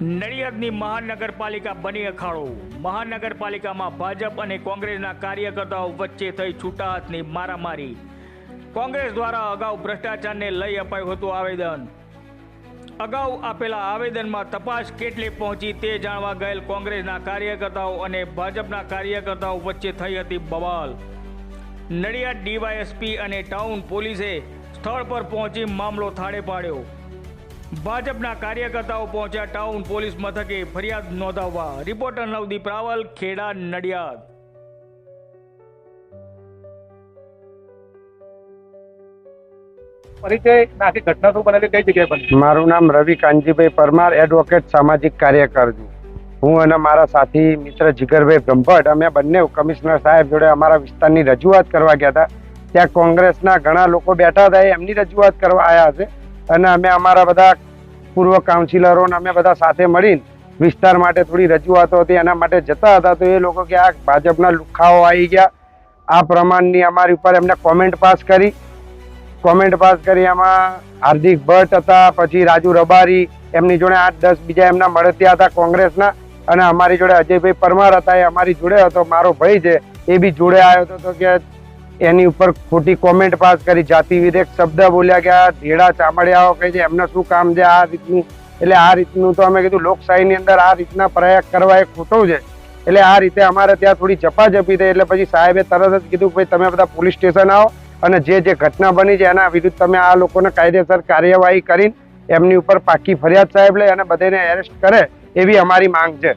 નડિયાદની મહાનગરપાલિકા બની અખાડો. મહાનગરપાલિકામાં ભાજપ અને કોંગ્રેસના કાર્યકર્તાઓ વચ્ચે થઈ છૂટા હાથની મારામારી. કોંગ્રેસ દ્વારા અગાઉ ભ્રષ્ટાચારને લઈ અપાયું હતું આવેદન. અગાઉ આપેલા આવેદનમાં તપાસ કેટલી પહોંચી તે જાણવા ગયેલ કોંગ્રેસના કાર્યકર્તાઓ અને ભાજપના કાર્યકર્તાઓ વચ્ચે થઈ હતી બવાલ. નડિયાદ ડીવાયએસપી અને ટાઉન પોલીસે સ્થળ પર પહોંચી મામલો થાળે પાડ્યો. ભાજપના કાર્યકર્તાઓ પહોંચ્યા ટાઉન પોલીસ મથકે ફરિયાદ નોંધાવવા. રિપોર્ટર નવદીપ રાવલ ખેડા નડિયાદ. મારું નામ રવિ કાનજીભાઈ પરમાર એડવોકેટ સામાજિક કાર્યકર છું. હું અને મારા સાથી મિત્ર જીગરભાઈ બ્રહ્મભટ્ટ અમે બંને કમિશનર સાહેબ જોડે અમારા વિસ્તારની રજૂઆત કરવા ગયા હતા. ત્યાં કોંગ્રેસના ઘણા લોકો બેઠા હતા એમની રજૂઆત કરવા આવ્યા છે અને અમે અમારા બધા પૂર્વ કાઉન્સિલરો અમે બધા સાથે મળીને વિસ્તાર માટે થોડી રજૂઆતો હતી, એના માટે જતા હતા. તો એ લોકો કે આ ભાજપના લુખાઓ આવી ગયા. આ પ્રમાણની અમારી ઉપર એમને કોમેન્ટ પાસ કરી. કોમેન્ટ પાસ કરી. એમાં હાર્દિક ભટ્ટ હતા, પછી રાજુ રબારી, એમની જોડે આઠ દસ બીજા એમના મળતિયા હતા કોંગ્રેસના. અને અમારી જોડે અજયભાઈ પરમાર હતા, એ અમારી જોડે હતો. મારો ભાઈ છે, એ બી જોડે આવ્યો હતો. તો કે એની ઉપર ખોટી કોમેન્ટ પાસ કરી. જાતિ વિરેક શબ્દ બોલ્યા કે આ ચામડિયાઓ કહે છે, એમને શું કામ છે આ રીતનું? એટલે આ રીતનું તો અમે કીધું, લોકશાહીની અંદર આ રીતના પ્રયાગ કરવા એ ખોટો છે. એટલે આ રીતે અમારે ત્યાં થોડી ઝપાઝપી થઈ, એટલે પછી સાહેબે તરત જ કીધું ભાઈ તમે બધા પોલીસ સ્ટેશન આવો અને જે જે ઘટના બની છે એના વિરુદ્ધ તમે આ લોકોને કાયદેસર કાર્યવાહી કરીને એમની ઉપર પાકી ફરિયાદ સાહેબ લે અને બધાને એરેસ્ટ કરે એવી અમારી માંગ છે.